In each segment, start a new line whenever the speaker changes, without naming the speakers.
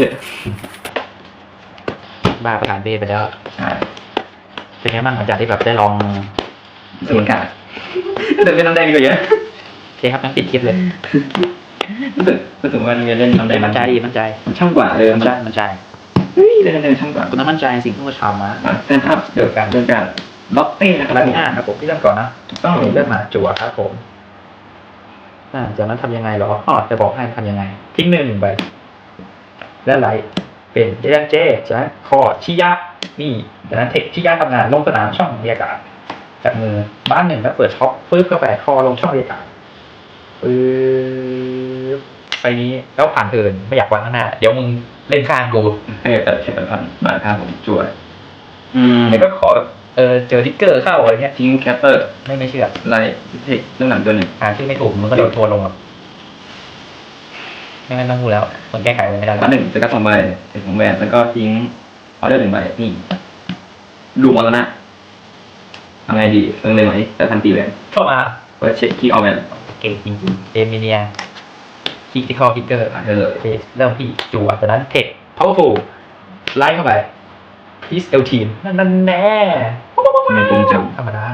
เถอะ
บ้าประกาศเบสไปแล้ว
อ่า
เป็นไงบ้างหลังจากที่แบบได้ลอง
สมการแต่เป็นน้ำแดงดีกว่าเยอะ
โอเคครับงั้นปิดคลิปเลย
รู้สึกรู้สึกว่าเรียนเล่นน้ำแดง
มั่นใจมั่นใจ
มันช่างกว่าเออ
มั่นใจมั่นใจ
เฮ้ยเล่นน้ำแดงช่างกว่า
คุณต้องมั่นใจในสิ่งที่คุณทำนะ
อะเซนอัพเกี่ยวกับเรื่องการล็อกเต้นะครับ
แล้วอ่าครับผมพี่เริ่มก่อนนะ
ถูกต้อง
เริ่มมาจั่วครับผมอ่าจากนั้นทำยังไงเหรออ๋อจะบอกให้ทำยังไงทิ้งหนึ่งใบ และไหลเป็นเรื่องเจจากนั้นคอชิยะนี่จากนั้นเทคชิยะทำงานลงสนามช่องเรียกาศจากมือบ้านหนึ่งแล้วเปิดช็อปปึ๊บเข้าไปคอลงช่องเรียกาศปึ๊บไปนี้แล้วผ่านเทิร์นไม่อยากวางข้างหน้า เดี๋ยวมึงเล่นข้างกู
เออแต่เช็คก่อนมาครับผมจั่วอืม
เดี๋ยวก็ขอแบบเออเจอทิกเกอร์เข้าอะไรเงี้ย
ทิ้งแคปเปอร์
ไม่ไม่เชื่อ
ไลท์เทคเรื่องหลังตัวหนึ่ง
อ่านชื่อไม่ถูกมันก็โดนทัวร์ลงอะ ไม่งั้นต้องรู้แล้วมันแก้ไขอะไรไม่ได้
อันหนึ่งจะกัดสองใบเทคของแวนแล้วก็ทิ้งออเดอร์หนึ่งใบนี่ดูมอลนะทำไงดีเรื่องเลยไหมแต่ทันตีแวน
เข้ามา
เปิดเช็คคีย์เอาแวน
เก่งจริงๆเอมิเนียคิกที่คอคิกเกอร์
ผ่านได้เลย
เริ่มที่จั่วจากนั้นเทค powerful ไล่เข้าไปพีซเอลทีนนั่นแน่
ไม่ตรงจัง
ธรรมดา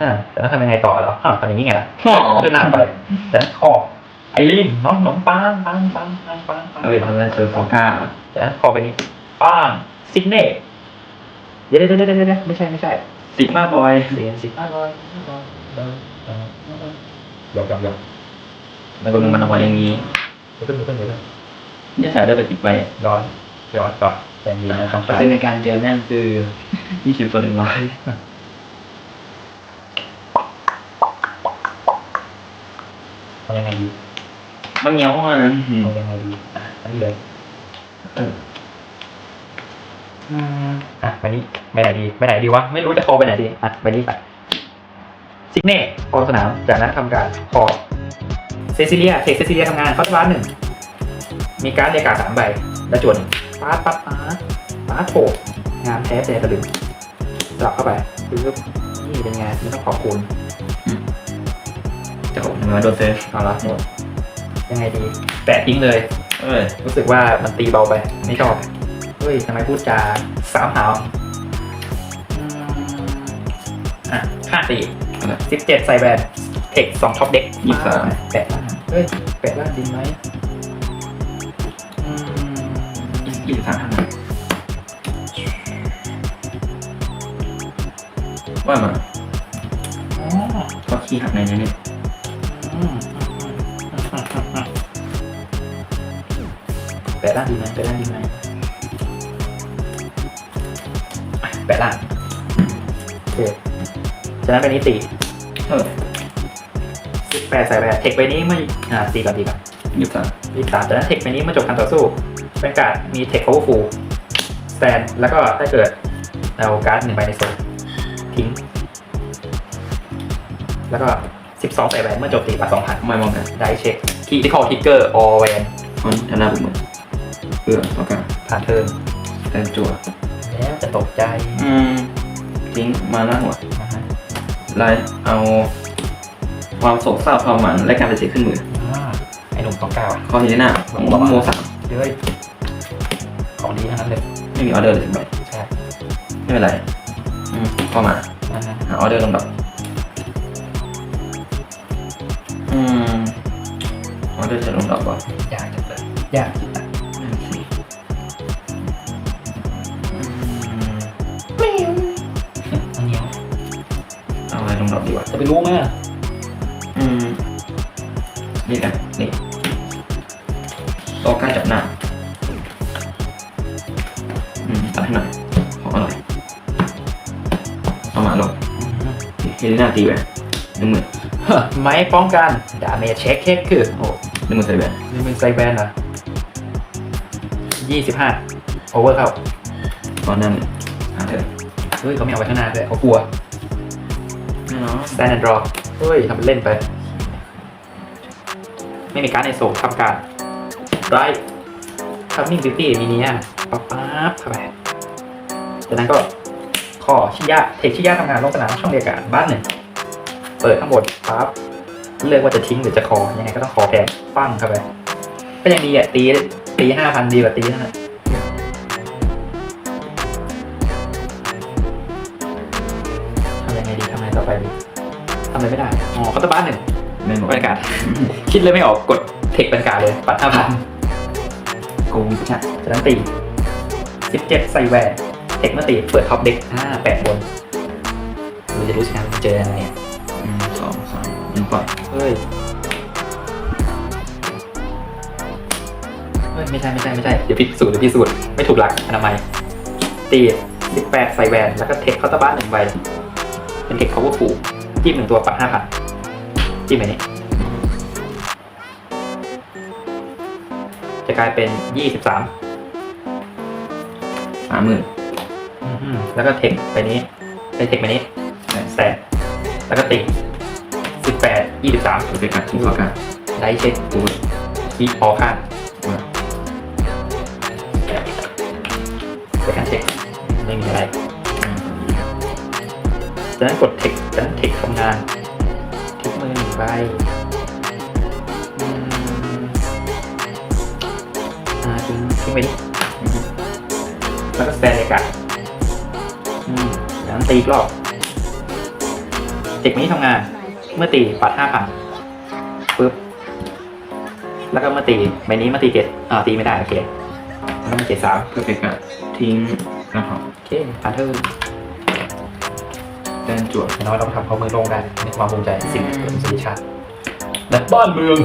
อ่าแต่แล้วทำยังไงต่อเหรออ้าวทำอย่างนี้ไงล่ะ
อ๋อ
เดินหน้าไปแต่นั้นคอ ไอรีนน้องน้องปังปังปังปังปังปัง
เอาไปทำอะไรเจอฟอก้า
จากนั้นคอไปนี้ป้างซิกเน่เดี๋ยวเดี๋ยวเดี๋ยวเดี๋ยวเดี๋ยวไม่ใช่ไม่ใช่
ติมาบอย
เรียนสิบห้าร้อยร้อยร้อยร้อยร้อยยกยกยก
แล้วก็มันเอาไว้อย่างนี้
ยกขึ้นยกขึ้นยกขึ้น
เนี่ยสายได้ไปติดไป
ร้อยร้อยก่อนแต่ยีนะต้อง
เปอร์
ใช้
เซ็นต์ในการเจอแม่งคือยี่สิบต่อหนึ่งร้อย
ทำยังไงดี
บางเงี้ยวอะ
ทำยังไงดีอะอันนี้เลย
เออ
อะไปนี้ไปไหนดีไปไหนดีวะไม่รู้จะโทรไปไหนดีอะไปนี้ไปซิกเน่พอสนามจากนั้นทำการพอเซซิเลียเทคเซซิเลียทำงานเขาจะร้านหนึ่งมีการดเรียกการดสามใบและจวนปาร์ตปาร์ตปาร์ตปาร์ตโถงานแท้แต่ตะลึงสลับเข้าไปปึ๊บนี่เป็นไงไม่ต้องขอบคุณ
จะออกมาโดนเซฟ
เอาละหมด ยังไงดีแปะทิ้งเลย
เอ้ย
รู้สึกว่ามันตีเบาไป ไม่ชอบ เฮ้ยทำไมพูดจาสามหาวอืมอะค่าสี่สิบเจ็ดใส่แบนเทคสองท็อปเด็ก
ยี่สิบสาม
แปะล่างเฮ้ย แปะล่างดีไหมอืม
ยี่สิบสามว่ามา
อ๋อ
ก็ขี้หักในนี้เนี่ย
แปะล่างดีไหมแปะล่างดีไหมอะแปะล่างโอเคฉะนั้นเป็นนิติ
เออ
สิบแปดใส่แปดเทคไปนี้ไม่อ่าตีก่อนตีก่อน
ยี่สิบสาม
ยี่สามจากนั้นเทคไปนี้เมื่อจบการต่อสู้เป็นการดมีเทค powerful stand แล้วก็ถ้าเกิดเอาการ์ดหนึ่งใบในโซนทิ้ง แล้วก็สิบสองใส่แหวนเมื่อจบตีบัตสองพัน
ไม่มองกัน
ได้เช็คคีที่คอทิกเกอร์ออแวน
มันธนาบุกเหมือน เพื่อฟอก้า
ผ่านเทิร์น
แต่จั่ว
แล้วจะตกใจ
อืมทิ้งมาหน้าหัว
นะฮะ
ไล่เอา ความโศกเศร้าความหมันและการไปเสียขึ้นมือ
อ่าไอ้หนุ่มสองเก้า
ข้อที่หน้าของโมสาม
เฮ้ยของดีทั้งนั้นเลย
ไม่มีออเดอร์เลยสักใบ
ใช่
ไม่เป็นไรอืมเข้ามา
นะฮะ
หาออเดอร์ลำดับ อืม ออเดอร์จะลำดับว่ะ
ยากจังเลยยาก
ดับดีวะ
จะไปรู้ไหมอะ
อืมนี่กันนี่โตใกล้จับหน้าอืมตัดให้หน่อยขออร่อยเอามาลงเฮลิน่าตีแหวนหนึ่งหมื่น
เฮ้อไม้ป้องกันดาเมจเช็คเช็คคือโอ้
หนึ่งหมื่นใส่แหวน
นี่มันไซแบนอะยี่สิบห้าโอเวอร์เข้า
ตอนนั้นหาเถอะ
เฮ้ยเขาไม่เอาไว้ข้างหน้าด้วยเขากลัว
แน่นอน
stand and draw เฮ้ยทำเป็นเล่นไป ไม่มีการในโซลทำการไรทัมมิ่งบิวตี้มินิอะปั๊บปั๊บเข้าไปจากนั้นก็ขอชิยะเทคชิยะทำงานลงสนามช่องเรียกการบ้านหนึ่งเปิดข้างบนปั๊บเลือกว่าจะทิ้งหรือจะคอยังไงก็ต้องคอแทนปั้งเข้าไป ก็ยังดีอะตีตีห้าพันดีกว่าตีนั่นอะ อะไรไม่ได้ อ๋อคอตบ้านหนึ่ง
แม่นบอก
บรรยากาศ คิดเลยไม่ออกกดเทคบรรยากาศเลย ปัดห้าพัน
โกงชัด
จากนั้นตีสิบเจ็ดใส่แหวนเทคเมื่อตีเปิดท็อปเด็กห้าแปดบนเราจะรู้ชนะมันเจอยังไงเนี่ย
หนึ่งสองสามหนึ่งปล่อย
เฮ้ยเฮ้ย ไม่ใช่ไม่ใช่ไม่ใช่ เดี๋ยวพิสูจน์เดี๋ยวพิสูจน์ไม่ถูกหลักอนามัย ตีสิบแปดใส่แหวน แล้วก็เทคเคาน์เตอร์บ้านหนึ่งใบ เป็นเทค powerful จิ้มหนึ่งตัวปัดห้าพันจิ้มไปนี้ จะกลายเป็นยี่สิบสาม
สามหมื่น
แล้วก็เทคไปนี้ไปเทคไปนี้แสนแล้วก็ตีสิบแปดยี่สิบสาม
โอเคครับทิ้งขอการ
ไลท์เช็ค
กูด
คีพอข้าง
ว่า
เซคันเช็คไม่มีอะไรจากนั้นกดเทค จากนั้นเทคทำงานทิ้งมือหนึ่งใบอืมอ่าทิ้งทิ้งไว้นี่แล้วก็สแตนเลยกันอืมจากนั้นตีอีกรอบเทคนี้ทำงาน เมื่อตีปัดห้าพันปึ๊บ แล้วก็เมื่อตีใบนี้เมื่อตีเจ็ดอ่าตีไม่ได้โอเคแล้วก็มาเจ็ดสาม
เพอร์เฟกต์อะทิ้งกระถาง
โอเคผ่านเทิร์น
แดนจว
อย่น้อยเราทำเขามือโล่งได้ในความภูมิใจสิ่งที่สุริชาติและบ้านเมือง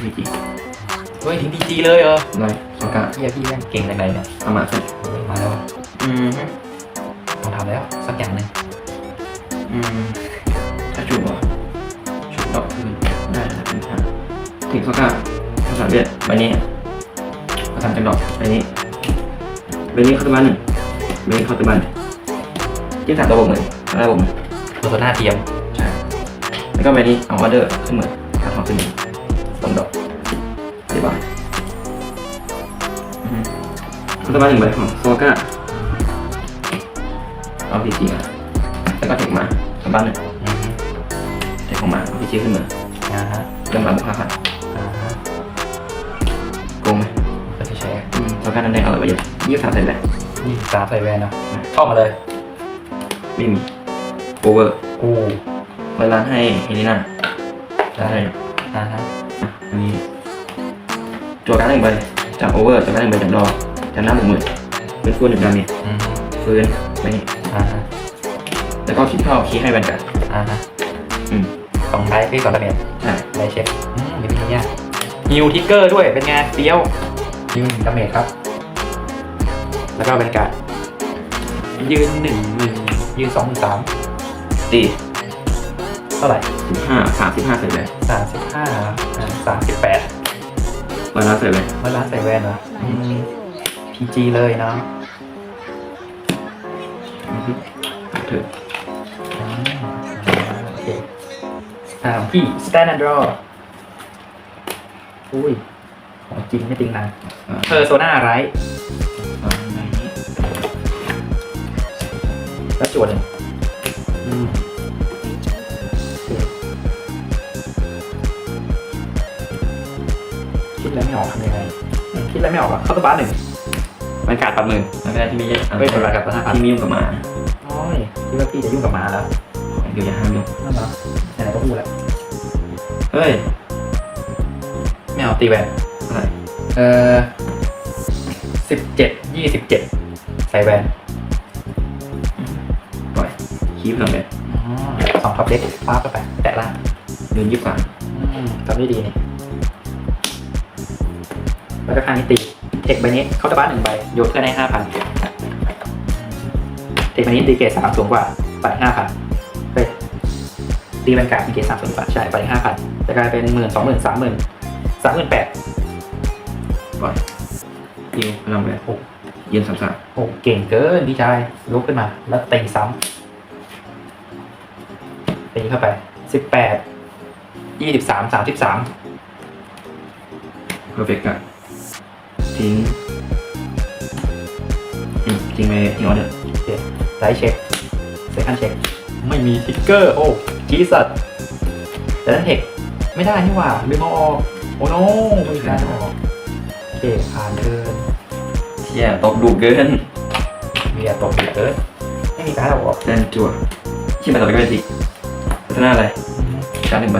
พีจี
เฮ้ยถึงดีจีเลยเหรอ
ไล่ขอการ
พี่พี่แม่งเก่งจากไหนเนี่ย
เอามาสร็จ
มาแล้ว
อืม
ต้องทำแล้วสักอย่างหนึ่ง
อืมถ้าจุ่มอะชุดดอกขึ้นได้เป็นห้าทิ้งขอการภาษาเวียดใบนี้ภาษาจังดอกใบนี้ใบนี้เข้าตะบันหนึ่งใบนี้เข้าตะบัน ที่สามตัวบกหนึ่งแล้วบกหนึ่ง
ตัวตัวหน้าเทียม
ใช่แล้วก็ใบนี้เอาออเดอร์ขึ้นมือขาทองขึ้นมือสองดอกสี่บาทอือฮึเข้าตะบันหนึ่งใบของโซก้าเอาพีจีมาแล้วก็ถึงมาตะบันหนึ่ง
อืม
เทคของมาเอาพีจีขึ้นมือ
นะฮะ
เริ่มมาบุกห้าพัน
อ่าฮะ
โกงไหม
ก็จะแชร์
อืมโซก้านั่นเองเอาอะไรไปเยอะยี่สิบสามเซนเลย
นี่สามใส่แวนนะเข้ามาเลย
ไม่มีโอเวอร์
กู
ไว้ร้านให้เฮลิน่า
ได้
ได้
อ่าฮะ
อะอันนี้จั่วการ์ดหนึ่งใบจากโอเวอร์จั่วการ์ดหนึ่งใบจากดอจากหน้าหกหมื่นเป็นฟูหนึ่งดาเมจ
อืม
ฟื้นไปนี่
อ่าฮะ
แล้วก็คิดเข้าคีย์ให้แวนการ์ด
อ่าฮะ
อืม
สองไดฟ์พี่ก่อนละเมีย
ใช่
ไดฟ์เช็คอืมมีวิธียากฮิวทิกเกอร์ด้วยเป็นไงเปี้ยวฮิวหนึ่งดาเมจครับ แล้วก็บรรยากาศยืนหนึ่งหนึ่ง ยืนสองหนึ่งสาม
ตี
เท่าไหร่
สิบห้าสามสิบห้าเสร็จเลย
สามสิบห้าสามสิบแปด
วันละเสร็จเลย
เมื่อร้านใส่แว่นเหรอพีจีเลยเนาะ
อือฮึเถิด
อืมโอเคอ่าพี่ stand and draw อุ้ย ของจริงไม่จริงนะ
อ่า
เพอร์โซนาไร แล้วจวดหนึ่งอืมโอเคคิดแล้วไม่ออกทำยังไงอืมคิดแล้วไม่ออกอะเข้าตัวบ้านหนึ่งบรรยากาศปัดมือ
แล้วก็ได้ที่มี
เฮ้ยคนละกับห้าพัน
ที่มียุ่งกับหมา
โอ้ยคิดว่าพี่จะยุ่งกับหมาแล้ว
เดี๋ยวอย่าห้ามยุ่ง
นั่นเหรอไหนๆก็พูดแล้ว
เฮ้ย
ไม่เอาตีแหวน
อะไร
เออสิบเจ็ดยี่สิบเจ็ดใส่แหวน
ปล่อย คีบหน่อยเลย
อ๋อสองท็อปเด็กป้าบเข้าไปแตะล่าง
เดือนยี่สิบสาม
อืมทำได้ดีนี่แล้วก็ข้างนี้ตีเทคใบนี้เข้าตะบ้านหนึ่งใบโยนเพื่อนให้ห้าพันเทคใบนี้ตีเกรดสามสูงกว่าไปห้าพันเฮ้ยตีบรรยากาศมีเกรดสามสูงกว่าใช่ไปห้าพันจะกลายเป็นหมื่นสองหมื่นสามหมื่นสามหมื่นแปด
ปล่อยยิวพลังแบบหกเย็นสามสาม
โอ้เก่งเกินพี่ชายลุกขึ้นมา แล้วตีซ้ำ ตีเข้าไปสิบแปดยี่สิบสามสามสิบสาม
เพอร์เฟกต์อะทิ้งอืมทิ้งไปทิ้งออเดอร์
ไลท์เช็คเซคันเช็คไม่มีทิกเกอร์โอ้จีสัตแต่นั้นเทคไม่ได้นี่หว่าลืมเอาออกโอ้โนไม่มีการดออกโอเคผ่านเทิร์น
เชี่ยตบดุเกิน
เบียร์ตกอีกเอิร์ธไม่มีการดออก
แดนจั่วที่มาต่อไปก็เป็นจิก พัฒนาอะไรการหนึ่งใบ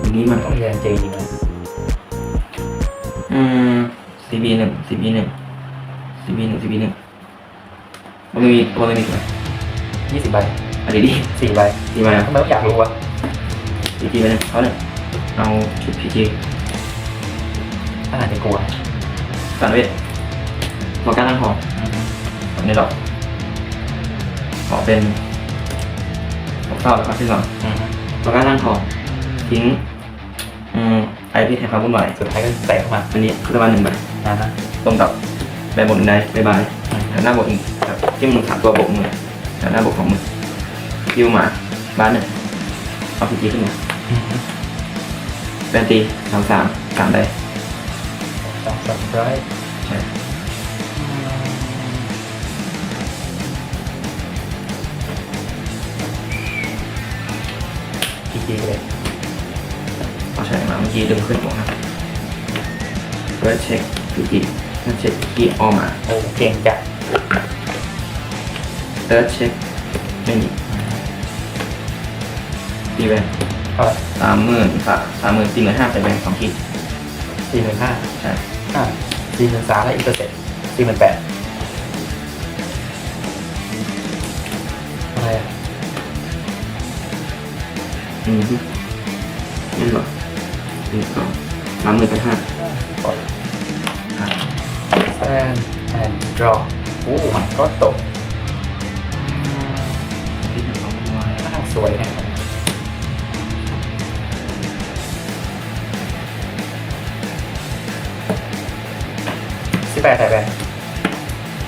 อย่างนี้มัน
ต้องเรียนเจจริงนะ
อืม CB หนึ่ง CB หนึ่ง CB หนึ่ง CB หนึ่งมันมีตัวมันมีกี่ใบ
ยี่สิบใบ
อันนี้ดิ
สี่ใบ
กี่ใบอะ
ทำไมต้องอยากรู้วะ
พีจีไปหนึ่งเขาหนึ่งเอาชุดพีจี
ขนาดจะกลัว
สารเวทพอการตั้งของในดอกขอเป็นหก เศร้าแล้วก็ที่สองพอการตั้งของทิ้งอืมไอที่แทนความวุ่นวาย
สุดท้ายก็แตกออกมา
อันนี้คือประมาณหนึ่งใบ
นะฮะ
ตรงกับใบบนหนึ่งใบบายแถวหน้าบวกอีกครับที่มึงสามตัวบวกมือแถวหน้าบวกของมือคิวมาบ้านหนึ่งเอาพีจีขึ้นมาแบนตีสามสามสามใบ
สองสามร้อย
ใช่
พีจีเลย
เอาใช่มาเมื่อกี้ดึงขึ้นบวกครับเพื่อเช็คพีจีนั่นเช็คคีย์ออกมา
โอ้เก่งจัด
เติร์ดเช็คไม่มีตีแบน
เท่าไหร่
สามหมื่นสามสามหมื่นสี่หมื่นห้าใส่แบนสองขีด
สี่หมื่นห้า
ใช่
อ่าสี่หมื่นสามและอีกเปอร์เซ็นต์สี่หมื่นแปด อื
มนี่หรอหนึ่งสองสามหมื่นกับห้า
กด
อะ
แซนแอนด์ดรอโอ้มันก็ตก
ที่จะเอาไว้
น่าสวยแน่สิบแปดใส่แบน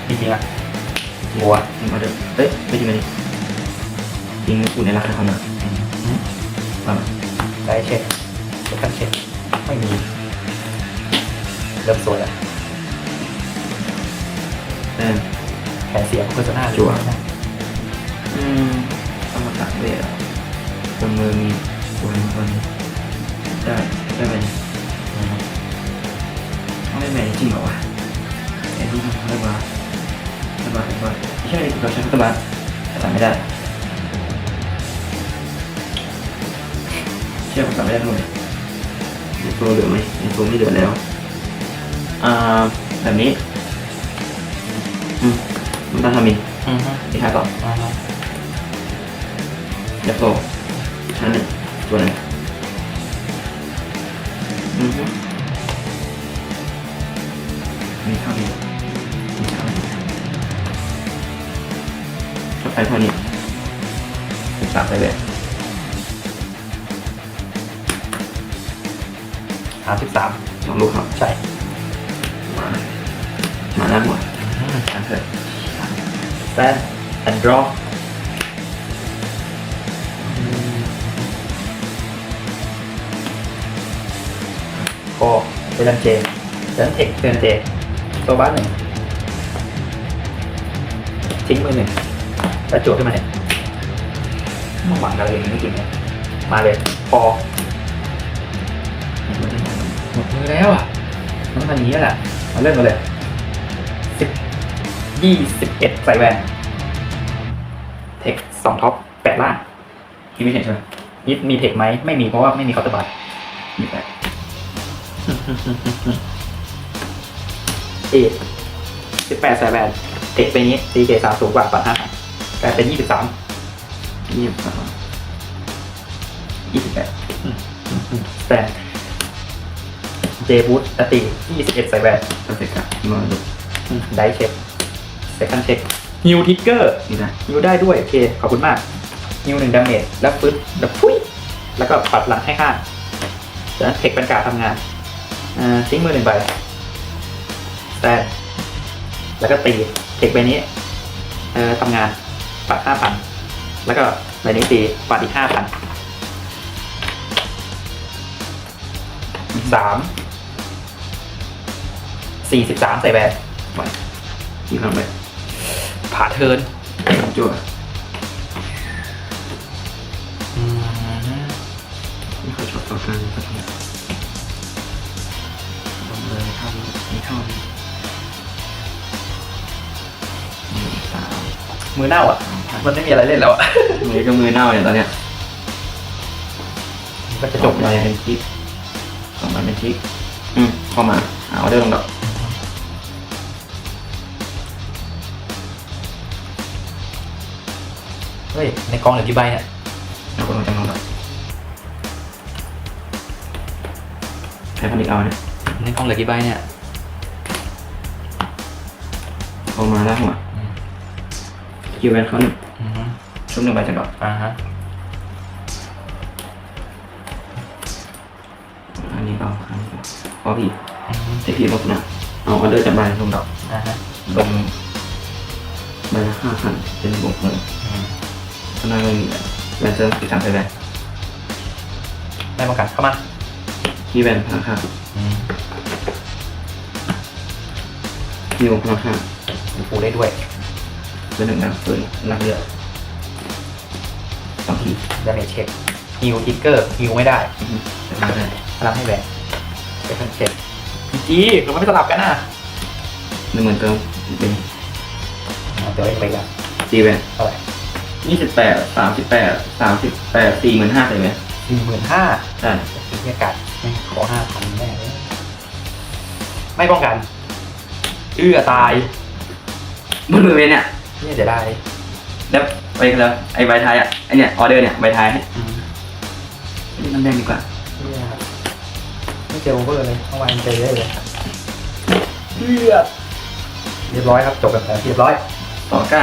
จริงๆอะบัว
ถึงมาเดิมเอ้ยไม่จริงไม่จริงจริงกูในราคาเท่านั้นป ระมาณ
ได้เช็คเช็คกันเช็คไม่มีเริ่มสวยแล้ว
เออ
แผนเสียของโฆษณา
จั่วอืมเอามาตัดเวทอะบนมือมีบนบนได้ได้ไหมเอาได้ไหมจริงเหรอวะไอ้ที่ทำได้มาได้มาได้มาไม่ใช่เราใช้คัตบาร์แต่ตัดไม่ได้ เชื่อผมตัดไม่ได้ทั้งหมดเลยในโฟเหลือไหมในโฟไม่เหลือแล้ว อ่า แบบนี้ อืมมันต้องทำอีก
อือฮึ
อีกท้ายก่อน
อ่าฮะ
เดี๋ยวโฟชั้นหนึ่งตัวหนึ่งอือฮึมีเท่านี้มีเท่านี้ก็ไปเท่านี้สิบสามไปเลย
สามสิบสาม
สองลูกครับ
ใช่
มามาหน้าหัวอันเถอะ
แซนแอนด์ดรอก็เตือนเจเตือนเทคเตือนเจตัวบ้านหนึ่งทิ้งมือหนึ่งแล้วจวดขึ้นมาเนี่ยไม่หวังอะไรเลยไม่จริงเนี่ยมาเลยพอหมด มือแล้วอะต้องทำอย่างนี้แหละมาเริ่มกันเลยสิบยี่สิบเอ็ดใส่แวนเทคสองท็อปแปดล่าง
คิดไม่เห็นใช่ไหม
ยิดมีเทคไหมไม่มีเพราะว่าไม่มีเคาน์เตอร์บัต
มีแปด
เอสิบแปดใส่แวนเทคไปนี้ตีเกสามสูงกว่าปัดห้ากลายเป็นยี่สิบสาม
ยี่สิบสามยี่สิบแปด
แต่ บูตตียี่สิบเอ็ดใส่แวน
เพอร์เฟกต์ครับที่มาดู
ได้เช็คเซคันเช็คฮิวทิกเกอร์
นี่ได้
ฮิวได้ด้วย โอเค ขอบคุณมากฮิวหนึ่งดาเมจแล้วฟื้นแล้วพุ้ยแล้วก็ปัดหลังให้ข้างจากนั้นเทคเป็นการทำงานอ่าทิ้งมือหนึ่งใบแต่แล้วก็ตีเทคใบนี้เอ่อทำงานปัดห้าพันแล้วก็ใบนี้ตีปัดอีกห้าพันสาม สี่สิบสามใส่แบ
บไปยิงทำไป
ผ่าเทิร์น
จั่วไม่ค่อยชอบต่อการกระทำลงเลยทำไม่เท่านี้สา
มมือเน่าอะ มันไม่มีอะไรเล่นแล้วอะ
มือก็มือเน่าอย่างตอนเนี้ย
ก็จะจบ
ไป
เป็
นคลิปสองมาเป็นคลิปอืมเข้ามาเอาได้ตองดอก
เฮ้ย ในกองเหลือกี่ใบเนี่ย
แล้วก็ลงจังลงดอกใช้พันอีกเอาเนี่ย
ในกองเหลือกี่ใบเนี่ย
เข้ามาแล้วหัวคิวแวนเขาหนึ่ง
อือฮึ
ชุบหนึ่งใบจากดอก
อ่าฮะ
อันนี้ก็เอาครั้งนี้พอพี่
อือฮึ
ไอพี่ลบนะเอาออเดอร์จากใบลงดอก
อ่าฮะ
ลงใบละห้าพันเป็นบวกเลย
อืม
ข้างหน้าไม่มีแบบแวนเซอร์อีกสามใบแวน
ได้ประกาศเข้ามา
ที่แวนพลังค่า
อืม
นิวพลังค่า
ดูฟูได้ด้วย
เป็นหนึ่งนะเฟิร์นรักเลือดสองที
ดาเมจเช็คฮิวทิกเกอร์ฮิวไม่ได้
อือฮึจะทำได้
พลังให้แบนเป็นเช็คพีจีเราไม่สลับกันนะ
หนึ่งหมื่นเติมเป็น
อ่าเดี๋ยวเองไปกัน
ตีแวน
เท่าไหร่
ยี่สิบแปดสามสิบแปดสามสิบแปดสี่หมื่นห้าใส่ไหม
สี่หมื่นห้า
ใช่
บรรยากาศไม่งขอห้าพันแน่เลยไม่ป้องกัน เอื้อตาย
บนมือเวนเนี่ย
นี่จะได้
แล้วไปแล้วไอ้ใบไทายอะไอเนี่ยออเดอร์เนี่ยใบไทายให้
อืม
น้ำแดงดีกว่า
เอื้อไม่เจอโอเวอร์เลยเมื่อวานเจอได้เลยเอื้อเรียบร้อยครับจบแบบเรียบร้อย
ต่อก้า